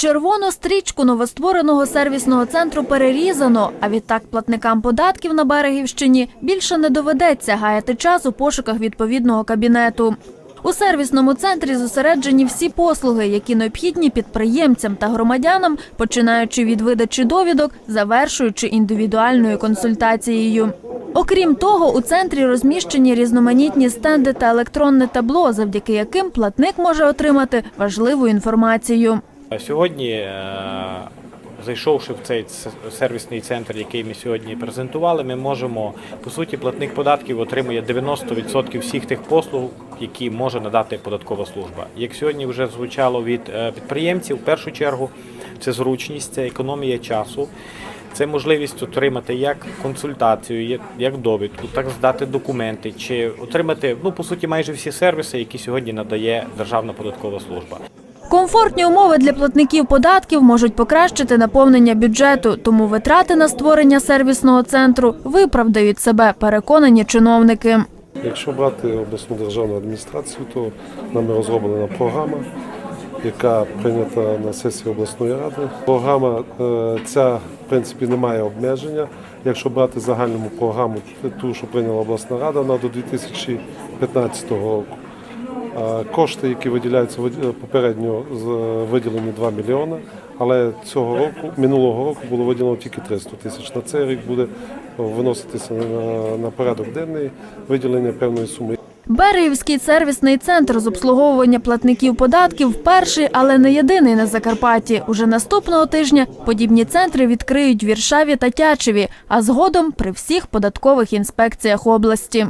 Червону стрічку новоствореного сервісного центру перерізано, а відтак платникам податків на Берегівщині більше не доведеться гаяти час у пошуках відповідного кабінету. У сервісному центрі зосереджені всі послуги, які необхідні підприємцям та громадянам, починаючи від видачі довідок, завершуючи індивідуальною консультацією. Окрім того, у центрі розміщені різноманітні стенди та електронне табло, завдяки яким платник може отримати важливу інформацію. Сьогодні, е, зайшовши в цей сервісний центр, який ми сьогодні презентували, ми можемо, по суті, платник податків отримує 90% всіх тих послуг, які може надати податкова служба. Як сьогодні вже звучало від е, підприємців, в першу чергу це зручність, це економія часу. Це можливість отримати як консультацію, як- як довідку, так здати документи, чи отримати ну по суті майже всі сервіси, які сьогодні надає Державна податкова служба. Комфортні умови для платників податків можуть покращити наповнення бюджету, тому витрати на створення сервісного центру виправдають себе, переконані чиновники. Якщо брати обласну державну адміністрацію, то нами розроблена програма, яка прийнята на сесії обласної ради. Програма е, ця в принципі не має обмеження. Якщо брати загальну програму, ту, що прийняла обласна рада, вона до 2015 року. А Кошти, які виділяються виді- попередньо з- виділені 2 мільйони, але цього року, минулого року було виділено тільки 300 тисяч. На цей рік буде виноситися на, порядок денний виділення певної суми. Берегівський сервісний центр з обслуговування платників податків перший, але не єдиний на Закарпатті. Уже наступного тижня подібні центри відкриють в Віршаві та Тячеві, а згодом при всіх податкових інспекціях області.